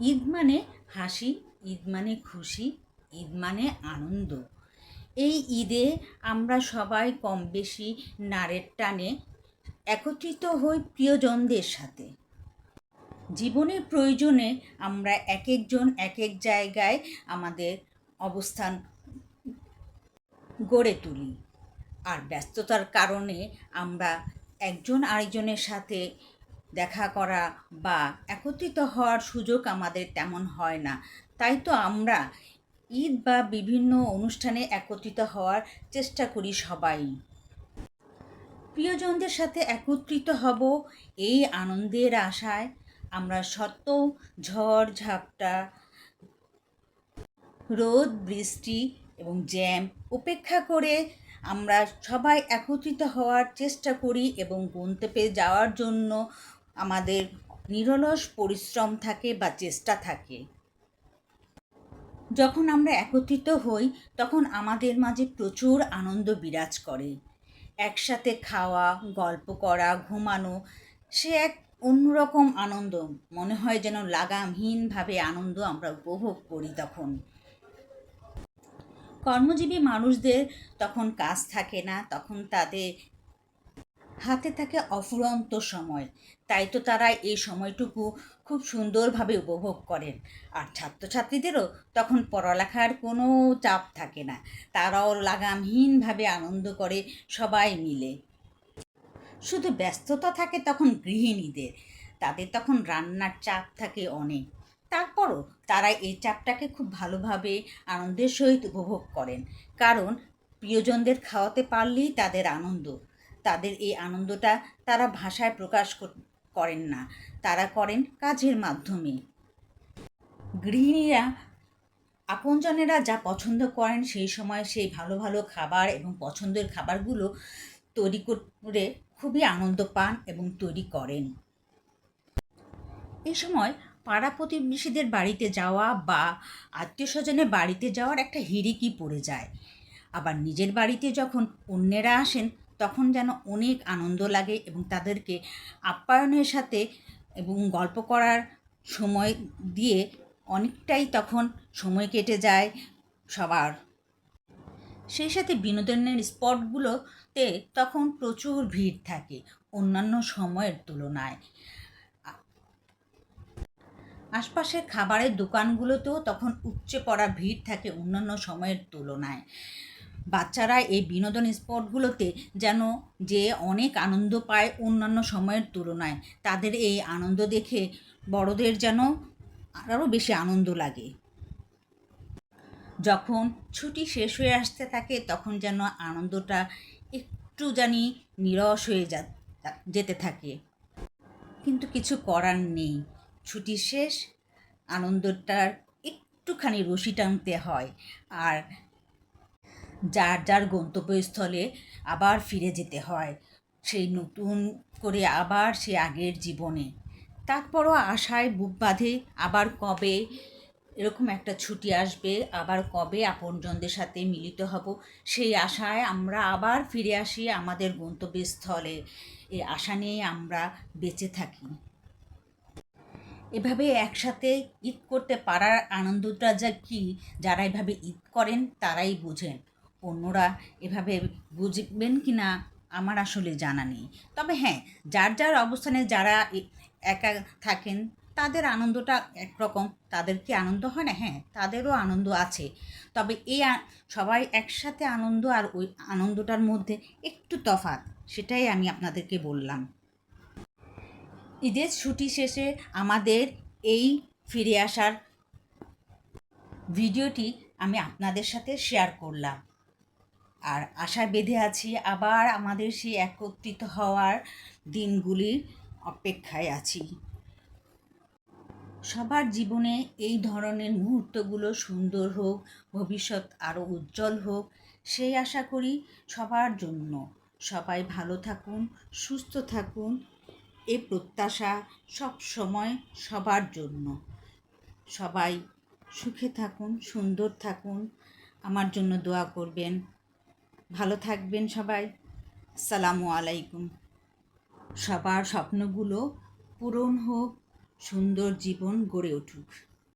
ঈদ মানে হাসি, ঈদ মানে খুশি, ঈদ মানে আনন্দ। এই ঈদে আমরা সবাই কম বেশি নাড়ের টানে একত্রিত হই প্রিয়জনদের সাথে। জীবনের প্রয়োজনে আমরা এক একজন এক এক জায়গায় আমাদের অবস্থান গড়ে তুলি। আর ব্যস্ততার কারণে আমরা একজন আরেকজনের সাথে দেখা করা বা একত্রিত হওয়ার সুযোগ আমাদের তেমন হয় না। তাই তো আমরা ঈদ বা বিভিন্ন অনুষ্ঠানে একত্রিত হওয়ার চেষ্টা করি সবাই। প্রিয়জনদের সাথে একত্রিত হব এই আনন্দের আশায়। আমরা সত্ত্বেও ঝড়, ঝাপটা, রোদ, বৃষ্টি এবং জ্যাম উপেক্ষা করে আমরা সবাই একত্রিত হওয়ার চেষ্টা করি এবং গন্তব্যে যাওয়ার জন্য আমাদের নিরলস পরিশ্রম থাকে বা চেষ্টা থাকে। যখন আমরা একত্রিত হই, তখন আমাদের মাঝে প্রচুর আনন্দ বিরাজ করে। একসাথে খাওয়া, গল্প করা, ঘুমানো, সে এক অন্যরকম আনন্দ। মনে হয় যেন লাগামহীনভাবে আনন্দ আমরা উপভোগ করি তখন। কর্মজীবী মানুষদের তখন কাজ থাকে না, তখন তাদের হাতে থাকে অফুরন্ত সময়। তাই তো তারা এই সময়টুকু খুব সুন্দরভাবে উপভোগ করেন। আর ছাত্রছাত্রীদেরও তখন পড়ালেখার কোনো চাপ থাকে না। তারাও লাগামহীনভাবে আনন্দ করে সবাই মিলে। শুধু ব্যস্ততা থাকে তখন গৃহিণীদের। তাদের তখন রান্নার চাপ থাকে অনেক। তারপরও তারা এই চাপটাকে খুব ভালোভাবে আনন্দের সহিত উপভোগ করেন। কারণ প্রিয়জনদের খাওয়াতে পারলেই তাদের আনন্দ। তাদের এই আনন্দটা তারা ভাষায় প্রকাশ করেন না। তারা করেন কাজের মাধ্যমে। গৃহিণীরা, আপনজনেরা যা পছন্দ করেন সেই সময় সেই ভালো ভালো খাবার এবং পছন্দের খাবারগুলো তৈরি করে খুবই আনন্দ পান এবং তৈরি করেন। এ সময় পাড়া প্রতিবেশীদের বাড়িতে যাওয়া বা আত্মীয় স্বজনের বাড়িতে যাওয়ার একটা হিরিকি পড়ে যায়। আবার নিজের বাড়িতে যখন অন্যেরা আসেন তখন যেন অনেক আনন্দ লাগে এবং তাদেরকে আপ্যায়নের সাথে এবং গল্প করার সময় দিয়ে অনেকটাই তখন সময় কেটে যায় সবার। সেই সাথে বিনোদনের স্পটগুলোতে তখন প্রচুর ভিড় থাকে অন্যান্য সময়ের তুলনায়। আশপাশের খাবারের দোকানগুলোতেও তখন উপচে পড়া ভিড় থাকে অন্যান্য সময়ের তুলনায়। বাচ্চারা এই বিনোদন স্পটগুলোতে যেন যে অনেক আনন্দ পায় অন্যান্য সময়ের তুলনায়, তাদের এই আনন্দ দেখে বড়দের যেন আরও বেশি আনন্দ লাগে। যখন ছুটি শেষ হয়ে আসতে থাকে, তখন যেন আনন্দটা একটু জানি নিরস হয়ে যা, যেতে থাকে। কিন্তু কিছু করার নেই। ছুটি শেষ, আনন্দটার একটুখানি রশি টানতে হয়। আর যার যার গন্তব্যস্থলে আবার ফিরে যেতে হয়। সেই নতুন করে আবার সে আগের জীবনে। তারপরও আশায় বুক বাঁধে, আবার কবে? এরকম একটা ছুটি আসবে, আবার কবে আপনজনদের সাথে মিলিত হব? সেই আশায় আমরা আবার ফিরে আসি আমাদের গন্তব্যস্থলে। এই আশা নিয়ে আমরা বেঁচে থাকি। এভাবে একসাথে ঈদ করতে পারার আনন্দটা যা কী, যারা এভাবে ঈদ করেন তারাই বুঝেন। অন্যরা এভাবে বুঝবেন কি না আমার আসলে জানা নেই। তবে হ্যাঁ যার যার অবস্থানে যারা একা থাকেন, তাদের আনন্দটা একরকম। তাদের কি আনন্দ হয় না? হ্যাঁ তাদেরও আনন্দ আছে। তবে এই সবাই একসাথে আনন্দ আর ওই আনন্দটার মধ্যে একটু তফাৎ, সেটাই আমি আপনাদেরকে বললাম। ঈদের ছুটি শেষে আমাদের এই ফিরে আসার ভিডিওটি আমি আপনাদের সাথে শেয়ার করলাম। আর আশায় বেঁধে আছি আবার আমাদের সেই একত্রিত হওয়ার দিনগুলির অপেক্ষায় আছি। সবার জীবনে এই ধরনের মুহূর্তগুলো সুন্দর হোক, ভবিষ্যৎ আরও উজ্জ্বল হোক, সেই আশা করি সবার জন্য। সবাই ভালো থাকুন, সুস্থ থাকুন, এ প্রত্যাশা সব সময় সবার জন্য। সবাই সুখে থাকুন, সুন্দর থাকুন। আমার জন্য দোয়া করবেন। ভালো থাকবেন সবাই। সালামু আলাইকুম। সবার স্বপ্নগুলো পূরণ হোক সুন্দর জীবন গড়ে উঠুক।